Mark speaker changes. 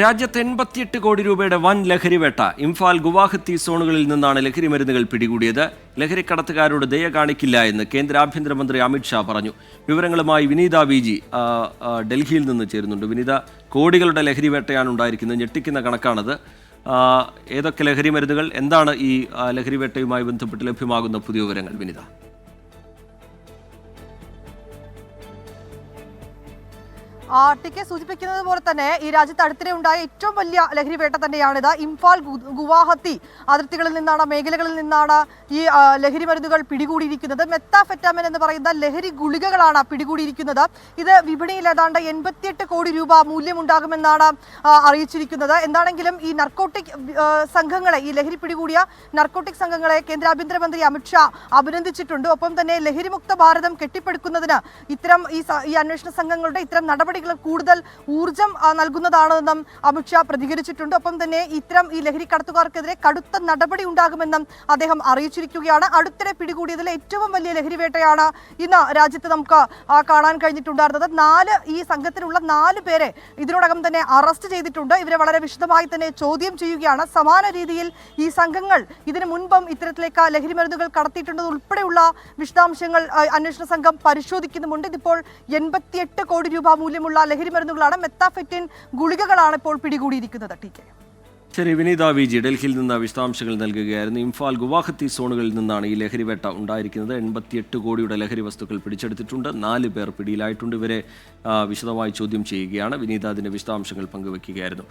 Speaker 1: രാജ്യത്ത് എൺപത്തിയെട്ട് കോടി രൂപയുടെ വൻ ലഹരിവേട്ട ഇംഫാൽ ഗുവാഹത്തി സോണുകളിൽ നിന്നാണ് ലഹരി മരുന്നുകൾ പിടികൂടിയത്. ലഹരിക്കടത്തുകാരോട് ദയ കാണിക്കില്ല എന്ന് കേന്ദ്ര ആഭ്യന്തരമന്ത്രി അമിത്ഷാ പറഞ്ഞു. വിവരങ്ങളുമായി വിനീത വി ജി ഡൽഹിയിൽ നിന്ന് ചേരുന്നുണ്ട്. വിനീത കോടികളുടെ ലഹരിവേട്ടയാണ് ഉണ്ടായിരിക്കുന്നത്. ഞെട്ടിക്കുന്ന കണക്കാണത്. ഏതൊക്കെ ലഹരി മരുന്നുകൾ എന്താണ് ഈ ലഹരി ലഹരിവേട്ടയുമായി ബന്ധപ്പെട്ട് ലഭ്യമാകുന്ന പുതിയ വിവരങ്ങൾ വിനീത?
Speaker 2: ടി കെ സൂചിപ്പിക്കുന്നത് പോലെ തന്നെ ഈ രാജ്യത്ത് അടുത്തിടെ ഉണ്ടായ ഏറ്റവും വലിയ ലഹരി വേട്ട തന്നെയാണിത് ഇംഫാൽ ഗുവാഹത്തി അതിർത്തികളിൽ നിന്നാണ് മേഖലകളിൽ നിന്നാണ് ഈ ലഹരി മരുന്നുകൾ പിടികൂടിയിരിക്കുന്നത്. മെത്താഫെറ്റാമിൻ എന്ന് പറയുന്ന ലഹരി ഗുളികകളാണ് പിടികൂടിയിരിക്കുന്നത്. ഇത് വിപണിയിൽ ഏതാണ്ട് എൺപത്തിയെട്ട് കോടി രൂപ മൂല്യമുണ്ടാകുമെന്നാണ് അറിയിച്ചിരിക്കുന്നത്. എന്താണെങ്കിലും ഈ നർക്കോട്ടിക് സംഘങ്ങളെ ഈ ലഹരി പിടികൂടിയ നർക്കോട്ടിക് സംഘങ്ങളെ കേന്ദ്ര ആഭ്യന്തരമന്ത്രി അമിത്ഷാ അഭിനന്ദിച്ചിട്ടുണ്ട്. ഒപ്പം തന്നെ ലഹരിമുക്ത ഭാരതം കെട്ടിപ്പടുക്കുന്നതിന് ഇത്തരം ഈ അന്വേഷണ സംഘങ്ങളുടെ ഇത്തരം നടപടികൾ കൂടുതൽ ഊർജം നൽകുന്നതാണെന്നും അമിത്ഷാ പ്രതികരിച്ചിട്ടുണ്ട്. ഒപ്പം തന്നെ ഇത്തരം ഈ ലഹരി കടത്തുകാർക്കെതിരെ കടുത്ത നടപടി ഉണ്ടാകുമെന്നും അദ്ദേഹം അറിയിച്ചിരിക്കുകയാണ്. അടുത്തിടെ പിടികൂടിയതിൽ ഏറ്റവും വലിയ ലഹരി വേട്ടയാണ് ഇന്ന് രാജ്യത്ത് നമുക്ക് കാണാൻ കഴിഞ്ഞിട്ടുണ്ടായിരുന്നത്. നാല് ഈ സംഘത്തിലുള്ള നാല് പേരെ ഇതിനോടകം തന്നെ അറസ്റ്റ് ചെയ്തിട്ടുണ്ട്. ഇവരെ വളരെ വിശദമായി തന്നെ ചോദ്യം ചെയ്യുകയാണ്. സമാന രീതിയിൽ ഈ സംഘങ്ങൾ ഇതിനു മുൻപും ഇത്തരത്തിലേക്ക് ലഹരി മരുന്നുകൾ കടത്തിയിട്ടുള്ളത് ഉൾപ്പെടെയുള്ള വിശദാംശങ്ങൾ അന്വേഷണ സംഘം പരിശോധിക്കുന്നുമുണ്ട്. ഇതിപ്പോൾ എൺപത്തിയെട്ട് കോടി രൂപ മൂല്യമുള്ള ലഹരി മരുന്നുകളാണ് മെത്താഫെറ്റിൻ ഗുളികകളാണ് ഇപ്പോൾ പിടികൂടിയിരിക്കുന്നത് ടി കെ.
Speaker 1: ശരി വിനീത വി ജി ഡൽഹിയിൽ നിന്ന് വിശദാംശങ്ങൾ നൽകുകയായിരുന്നു. ഇംഫാൽ ഗുവാഹത്തി സോണുകളിൽ നിന്നാണ് ഈ ലഹരിവേട്ട ഉണ്ടായിരിക്കുന്നത്. എൺപത്തിയെട്ട് കോടിയുടെ ലഹരി വസ്തുക്കൾ പിടിച്ചെടുത്തിട്ടുണ്ട്. നാല് പേർ പിടിയിലായിട്ടുണ്ട്. ഇവരെ വിശദമായി ചോദ്യം ചെയ്യുകയാണ്. വിനീത അതിന്റെ വിശദാംശങ്ങൾ പങ്കുവയ്ക്കുകയായിരുന്നു